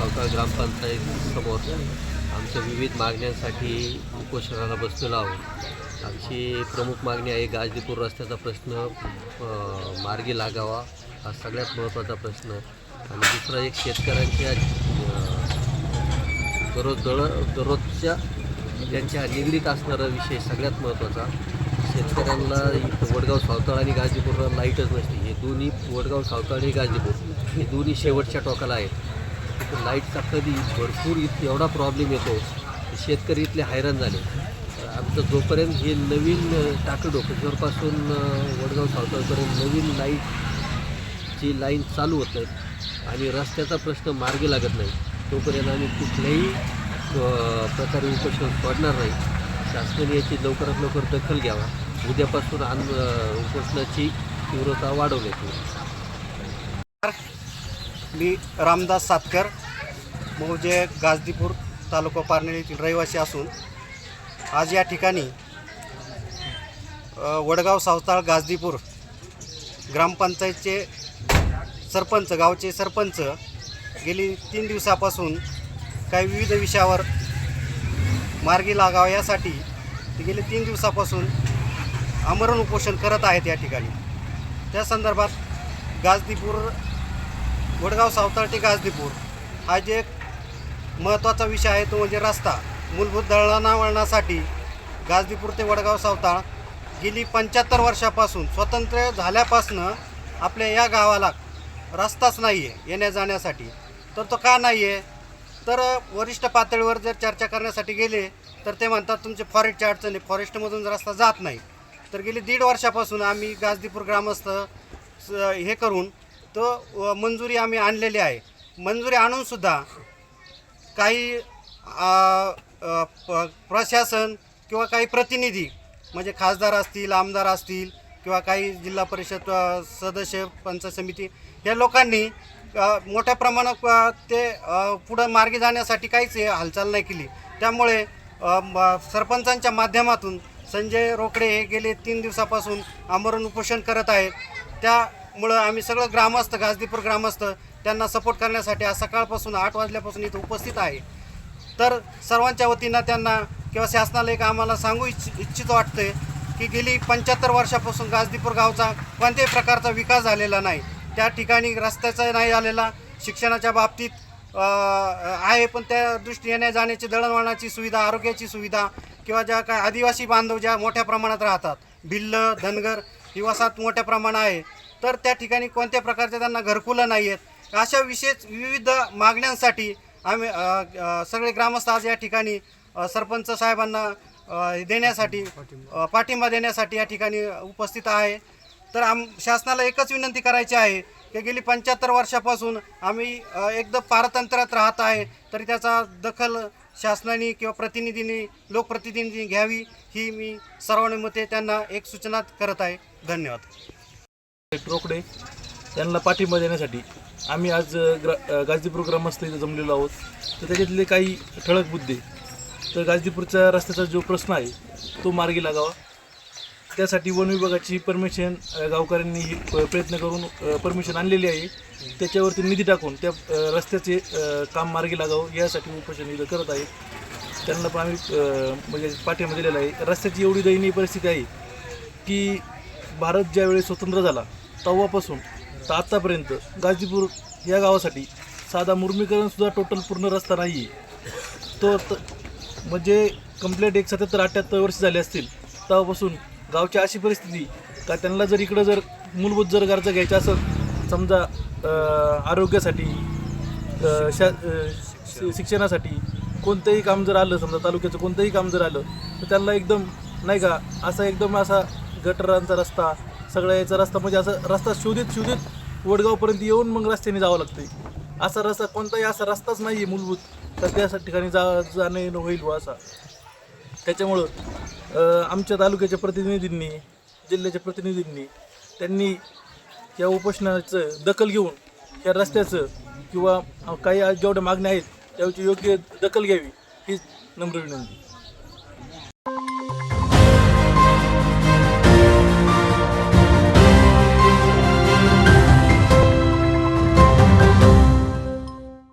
ग्रामपंचायत समोर आमच्या विविध मागण्यांसाठी उपोषणाला बसलेलो आहोत. आमची प्रमुख मागणी आहे गाजीपूर रस्त्याचा प्रश्न मार्गी लागावा हा सगळ्यात महत्त्वाचा प्रश्न. आणि दुसरा एक शेतकऱ्यांच्या दररोज दळ दररोजच्या त्यांच्या निगडीत असणारा विषय सगळ्यात महत्त्वाचा. शेतकऱ्यांना वडगाव सावताळ आणि गाजीपूरला लाईटच नसते. हे दोन्ही वडगाव सावताळ आणि गाजीपूर हे दोन्ही शेवटच्या टोकाला आहेत. तर लाईटचा कधी भरपूर इथं एवढा प्रॉब्लेम येतो. शेतकरी इथले हैराण झाले. आमचं जोपर्यंत हे नवीन टाकं डोकेश्वरपासून वडगाव सावतापर्यंत नवीन लाइट ची लाईन चालू होत नाही आणि रस्त्याचा प्रश्न मार्गी लागत नाही तोपर्यंत आम्ही कुठल्याही प्रकारे उपोषण सोडणार नाही. शासनाने याची लवकरात लवकर दखल घ्यावा. उद्यापासून आंद उपोषणाची तीव्रता वाढवण्यात येईल. मी रामदास सातकर मौजे गाजदीपूर तालुका पारनेरीतील रहिवासी असून आज या ठिकाणी वडगाव सावताळ गाजदीपूर ग्रामपंचायतचे सरपंच गावचे सरपंच गेली तीन दिवसापासून काही विविध विषयावर मार्गी लागावा यासाठी ते गेले तीन दिवसापासून आमरण उपोषण करत आहेत या ठिकाणी. त्या संदर्भात गाजदीपूर वडगाव सावताळ ते गाजदीपूर हा जे एक महत्त्वाचा विषय आहे तो म्हणजे रस्ता. मूलभूत दळणावळणासाठी गाजदीपूर ते वडगाव सावताळ गेली पंच्याहत्तर वर्षापासून स्वतंत्र झाल्यापासनं आपल्या या गावाला रस्ताच नाही आहे येण्या जाण्यासाठी. तर तो का नाही आहे तर वरिष्ठ पातळीवर जर चर्चा करण्यासाठी गेले तर ते म्हणतात तुमचे फॉरेस्टच्या अडचणी फॉरेस्टमधून रस्ता जात नाही तर गेली दीड वर्षापासून आम्ही गाजदीपूर ग्रामस्थ हे करून तो मंजुरी आम्ही आणलेली आहे. मंजुरी आणूनसुद्धा काही प- प्रशासन किंवा काही प्रतिनिधी म्हणजे खासदार असतील आमदार असतील किंवा काही जिल्हा परिषद सदस्य पंचायत समिती या लोकांनी मोठ्या प्रमाणात ते पुढं मार्गी जाण्यासाठी काहीच हे हालचाल नाही केली. त्यामुळे म- सरपंचांच्या माध्यमातून संजय रोकडे हे गेले तीन दिवसापासून आमरण उपोषण करत आहेत. मुळे आम्ही सगळं ग्रामस्थ गाजदीपूर ग्रामस्थ त्यांना सपोर्ट करण्यासाठी आज सकाळपासून आठ वाजल्यापासून इथं उपस्थित आहे. तर सर्वांच्या वतीनं त्यांना किंवा शासनाला एक आम्हाला सांगू इच्छ इच्छित वाटते की गेली पंच्याहत्तर वर्षापासून गाजदीपूर गावचा कोणत्याही प्रकारचा विकास झालेला नाही. त्या ठिकाणी रस्त्याचा नाही झालेला शिक्षणाच्या बाबतीत आहे पण त्या दृष्टी येण्या जाण्याची दळणवळणाची सुविधा आरोग्याची सुविधा किंवा ज्या काय आदिवासी बांधव ज्या मोठ्या प्रमाणात राहतात भिल्ल धनगर ही वसाहत मोठ्या प्रमाणात आहे. तर त्या ठिकाणी कोणत्या प्रकारच्या त्यांना घरकुलं नाही आहेत अशा विशेष विविध मागण्यांसाठी आम्ही सगळे ग्रामस्थ आज या ठिकाणी सरपंच साहेबांना देण्यासाठी पाठिंबा देण्यासाठी या ठिकाणी उपस्थित आहे. तर आम शासनाला एकच विनंती करायची आहे की गेली पंच्याहत्तर वर्षापासून आम्ही एकदम पारतंत्र्यात राहत आहे. तरी त्याचा दखल शासनाने किंवा प्रतिनिधींनी लोकप्रतिनिधींनी घ्यावी ही मी सर्वानुमते त्यांना एक सूचना करत आहे. धन्यवाद. रोकडे यांना पाठिंबा देण्यासाठी आम्ही आज ग्रा गाजीपूर ग्रामस्थ इथं जमलेलो आहोत. तर त्याच्यातले काही ठळक मुद्दे. तर गाजदीपूरच्या रस्त्याचा जो प्रश्न आहे तो मार्गी लागावा. त्यासाठी वन विभागाची परमिशन गावकऱ्यांनी ही प्रयत्न करून परमिशन आणलेली आहे. त्याच्यावरती निधी टाकून त्या रस्त्याचे काम मार्गी लागावं यासाठी उपोषण इथं करत आहे. त्यांना पण आम्ही म्हणजे पाठिंबा दिलेला आहे. रस्त्याची एवढी दयनीय परिस्थिती आहे की भारत ज्यावेळी स्वतंत्र झाला तेव्हापासून तर आत्तापर्यंत गाजीपूर या गावासाठी साधा मुर्मीकरणसुद्धा टोटल पूर्ण रस्ता नाही आहे तो त- म्हणजे कंप्लेंट एक सत्याहत्तर अठ्ठ्याहत्तर वर्ष झाले असतील तेव्हापासून गावची अशी परिस्थिती का त्यांना जर इकडं जर मूलभूत जर गरजा घ्यायच्या असं समजा आरोग्यासाठी शा शि- शिक्षणासाठी कोणतंही काम जर आलं समजा तालुक्याचं कोणतंही काम जर आलं तर त्यांना एकदम नाही का असा एकदम असा गटरांचा रस्ता सगळ्या याचा रस्ता म्हणजे असं रस्ता शोधित शोधित वडगावपर्यंत येऊन मग रस्त्याने जावं लागतं असा रस्ता कोणताही असा रस्ताच नाही आहे मूलभूत. तर त्या ठिकाणी जा जाणं येणं होईल व असा. त्याच्यामुळं आमच्या तालुक्याच्या प्रतिनिधींनी जिल्ह्याच्या प्रतिनिधींनी त्यांनी या उपोषणाचं दखल घेऊन या रस्त्याचं किंवा काही जेवढ्या मागण्या आहेत त्याची योग्य दखल घ्यावी हीच नम्र विनंती.